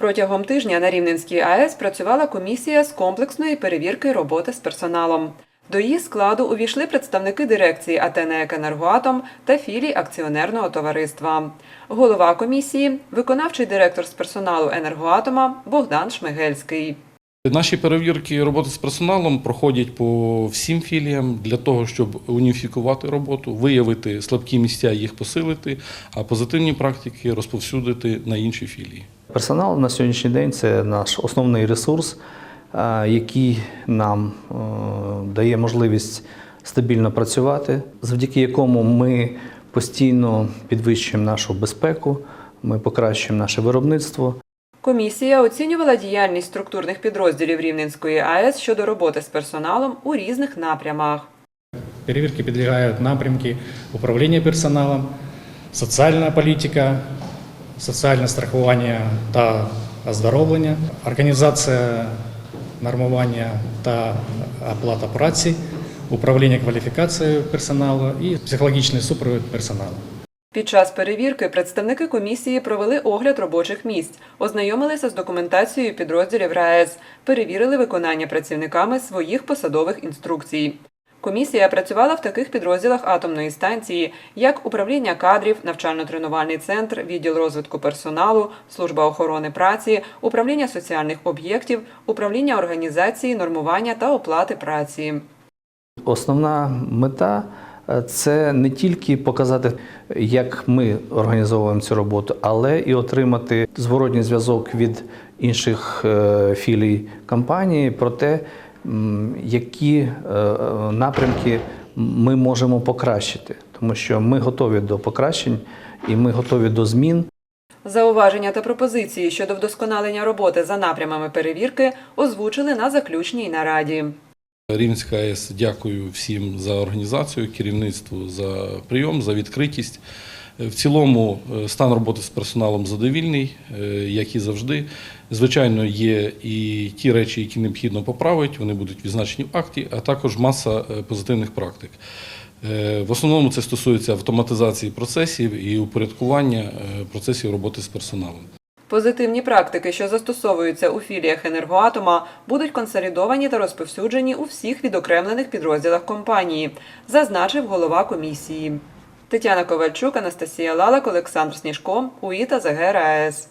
Протягом тижня на Рівненській АЕС працювала комісія з комплексної перевірки роботи з персоналом. До її складу увійшли представники дирекції АТ «НЕК Енергоатом та філій акціонерного товариства. Голова комісії, виконавчий директор з персоналу енергоатома Богдан Шмигельський. Наші перевірки роботи з персоналом проходять по всім філіям для того, щоб уніфікувати роботу, виявити слабкі місця, їх посилити, а позитивні практики розповсюдити на інші філії. Персонал на сьогоднішній день це наш основний ресурс, е, який нам е, дає можливість стабільно працювати, завдяки якому ми постійно підвищуємо нашу безпеку, ми покращуємо наше виробництво. Комісія оцінювала діяльність структурних підрозділів Рівненської АЕС щодо роботи з персоналом у різних напрямах. Перевірки підлягають напрямки управління персоналом, соціальна політика, соціальне страхування та оздоровлення, організація нормування та оплата праці, управління кваліфікацією персоналу і психологічний супровід персоналу. Під час перевірки представники комісії провели огляд робочих місць, ознайомилися з документацією підрозділів РаЕС, перевірили виконання працівниками своїх посадових інструкцій. Комісія працювала в таких підрозділах атомної станції, як управління кадрів, навчально-тренувальний центр, відділ розвитку персоналу, служба охорони праці, управління соціальних об'єктів, управління організації, нормування та оплати праці. Основна мета це не тільки показати, як ми організовуємо цю роботу, але і отримати зворотній зв'язок від інших е, філій компанії про те, які е, е, напрямки ми можемо покращити, тому що ми готові до покращень і ми готові до змін. Зауваження та пропозиції щодо вдосконалення роботи за напрямами перевірки озвучили на заключній нараді. Рівненська АЕС дякую всім за організацію, керівництву за прийом, за відкритість. В цілому е, стан роботи з персоналом задовільний, е, як і завжди. Звичайно, є і ті речі, які необхідно поправити, вони будуть відзначені в акті, а також маса е, позитивних практик. Е, В основному це стосується автоматизації процесів і упорядкування е, процесів роботи з персоналом. Позитивні практики, що застосовуються у філіях енергоатома, будуть консолідовані та розповсюджені у всіх відокремлених підрозділах компанії, зазначив голова комісії. Тетяна Ковальчук, Анастасія Лалак, Олександр Сніжко, УІТА ЗГРАЕС.